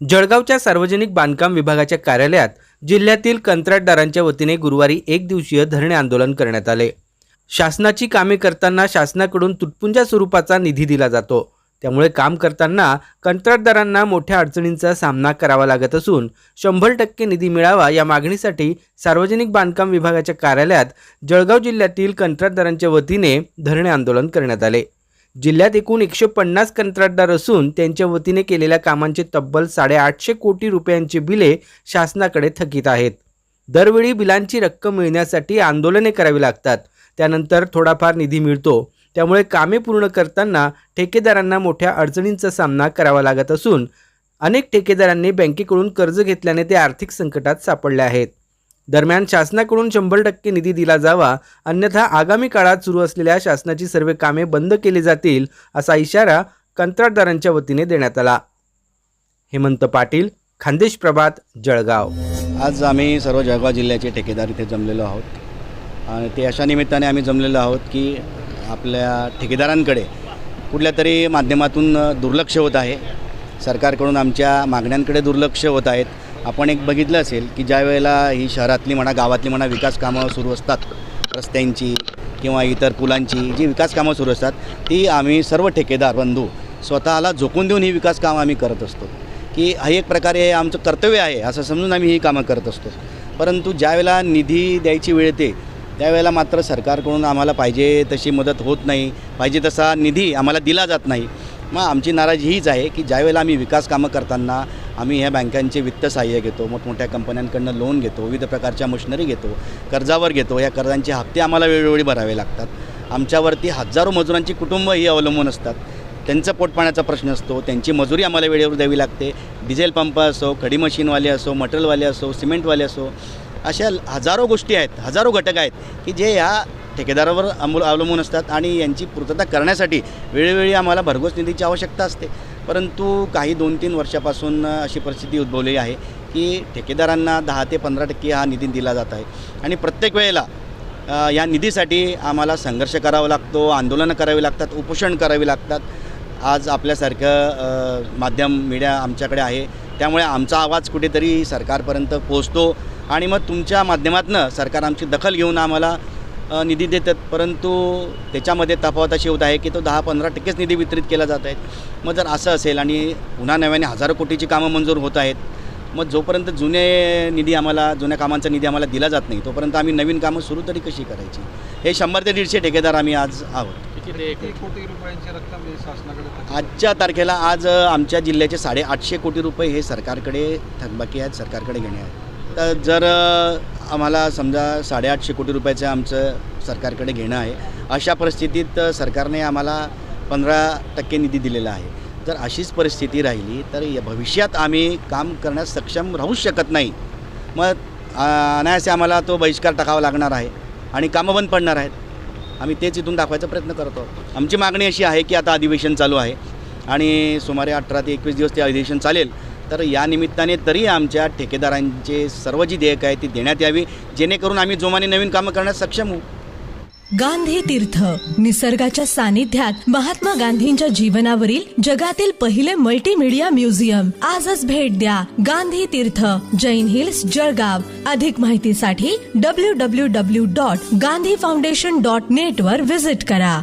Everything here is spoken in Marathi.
जळगावच्या सार्वजनिक बांधकाम विभागाच्या कार्यालयात जिल्ह्यातील कंत्राटदारांच्या वतीने गुरुवारी एक दिवसीय धरणे आंदोलन करण्यात आले. शासनाची कामे करताना शासनाकडून तुटपुंजा स्वरूपाचा निधी दिला जातो. त्यामुळे काम करताना कंत्राटदारांना मोठ्या अडचणींचा सामना करावा लागत असून शंभर टक्के निधी मिळावा या मागणीसाठी सार्वजनिक बांधकाम विभागाच्या कार्यालयात जळगाव जिल्ह्यातील कंत्राटदारांच्या वतीने धरणे आंदोलन करण्यात आले. जिल्ह्यात एकूण एकशे पन्नास कंत्राटदार असून त्यांच्या वतीने केलेल्या कामांचे तब्बल साडेआठशे कोटी रुपयांची बिले शासनाकडे थकीत आहेत. दरवेळी बिलांची रक्कम मिळण्यासाठी आंदोलने करावी लागतात. त्यानंतर थोडाफार निधी मिळतो. त्यामुळे कामे पूर्ण करताना ठेकेदारांना मोठ्या अडचणींचा सामना करावा लागत असून अनेक ठेकेदारांनी बँकेकडून कर्ज घेतल्याने ते आर्थिक संकटात सापडले आहेत. दरम्यान शासनाकडून शंभर टक्के निधी दिला जावा अन्यथा आगामी काळात सुरू असलेल्या शासनाची सर्व कामे बंद केली जातील असा इशारा कंत्राटदारांच्या वतीने देण्यात आला. हेमंत पाटील खानदेश प्रभात जळगाव. आज आम्ही सर्व जळगाव जिल्ह्याचे ठेकेदार इथे जमलेलो आहोत. आणि ते अशा निमित्ताने आम्ही जमलेलो आहोत की आपल्या ठेकेदारांकडे कुठल्या तरी माध्यमातून दुर्लक्ष होत आहे. सरकारकडून आमच्या मागण्यांकडे दुर्लक्ष होत आहेत. आपण एक बघितलं असेल की ज्या वेळेला ही शहरातली म्हणा गावातली म्हणा विकास कामं सुरू असतात रस्त्यांची किंवा इतर पुलांची जी विकास कामं सुरू असतात ती आम्ही सर्व ठेकेदार बंधू स्वतःला झोकून देऊन ही विकास कामं आम्ही करत असतो. की हा एक प्रकारे हे आमचं कर्तव्य आहे असं समजून आम्ही ही कामं करत असतो. परंतु ज्यावेळेला निधी द्यायची वेळ येते त्यावेळेला मात्र सरकारकडून आम्हाला पाहिजे तशी मदत होत नाही पाहिजे तसा निधी आम्हाला दिला जात नाही. मग आमची नाराजी हीच आहे की ज्यावेळेला आम्ही विकास कामं करताना आम्ही ह्या बँकांचे वित्त सहाय्य घेतो मोठमोठ्या कंपन्यांकडनं लोन घेतो विविध प्रकारच्या मशिनरी घेतो कर्जावर घेतो. या कर्जांचे हप्ते आम्हाला वेळोवेळी भरावे लागतात. आमच्यावरती हजारो मजुरांची कुटुंब ही अवलंबून असतात. त्यांचं पोटपाण्याचा प्रश्न असतो त्यांची मजुरी आम्हाला वेळेवर द्यावी लागते. डिझेल पंप असो खडी मशीनवाले असो मटेरियलवाले असो सिमेंटवाले असो अशा हजारो गोष्टी आहेत हजारो घटक आहेत की जे ह्या ठेकेदारावर अमूल अवलंबून असतात आणि यांची पूर्तता करण्यासाठी वेळोवेळी आम्हाला भरघोस निधीची आवश्यकता असते. परंतु काही दोन तीन वर्षापासून अशी परिस्थिती उद्भवलेली आहे की ठेकेदारांना दहा ते पंधरा टक्के हा निधी दिला जात आहे. आणि प्रत्येक वेळेला या निधीसाठी आम्हाला संघर्ष करावा लागतो आंदोलनं करावी लागतात उपोषण करावी लागतात. आज आपल्यासारखं माध्यम मीडिया आमच्याकडे आहे. त्यामुळे आमचा आवाज कुठेतरी सरकारपर्यंत पोहोचतो. आणि मग तुमच्या माध्यमातनं सरकार आमची दखल घेऊन आम्हाला निधी देतात परंतु त्याच्यामध्ये तफावत अशी होत आहे की तो दहा पंधरा टक्केच निधी वितरित केला जात आहेत मग जर असं असेल आणि पुन्हा नव्याने हजारो कोटीची कामं मंजूर होत आहेत मग जोपर्यंत जुने निधी आम्हाला जुन्या कामांचा निधी आम्हाला दिला जात नाही तोपर्यंत आम्ही नवीन कामं सुरू तरी कशी करायची? हे शंभर ते दीडशे ठेकेदार आम्ही आज आहोत. आजच्या तारखेला आज आमच्या जिल्ह्याचे साडेआठशे कोटी रुपये हे सरकारकडे थकबाकी आहेत सरकारकडे घेणे आहेत. तर जर आम्हाला समजा साडेआठशे कोटी रुपयाचं आमचं सरकारकडे घेणं आहे. अशा परिस्थितीत सरकारने आम्हाला पंधरा टक्के निधी दिलेला आहे. जर अशीच परिस्थिती राहिली तर या भविष्यात आम्ही काम करण्यास सक्षम राहूच शकत नाही. मग अनायसे अनायासे आम्हाला तो बहिष्कार टाकावा लागणार आहे आणि कामं बंद पडणार आहेत. आम्ही तेच इथून दाखवायचा प्रयत्न करतो आमची मागणी अशी आहे की आता अधिवेशन चालू आहे आणि सुमारे अठरा ते एकवीस दिवस ते अधिवेशन चालेल. तर या निमित्ताने तरी आमच्या ठेकेदारांचे सर्व जी देयक आहे ती देण्यात यावी जेणेकरून आम्ही जोमाने नवीन कामं करण्यास सक्षम होऊ. गांधी तीर्थ निसर्गाच्या सानिध्यात महात्मा गांधींच्या जीवनावरील जगातील पहिले मल्टीमीडिया म्युझियम आजच भेट द्या गांधी तीर्थ जैन हिल्स जळगाव. अधिक माहितीसाठी W W W dot Gandhi foundation dot net वर विजिट करा.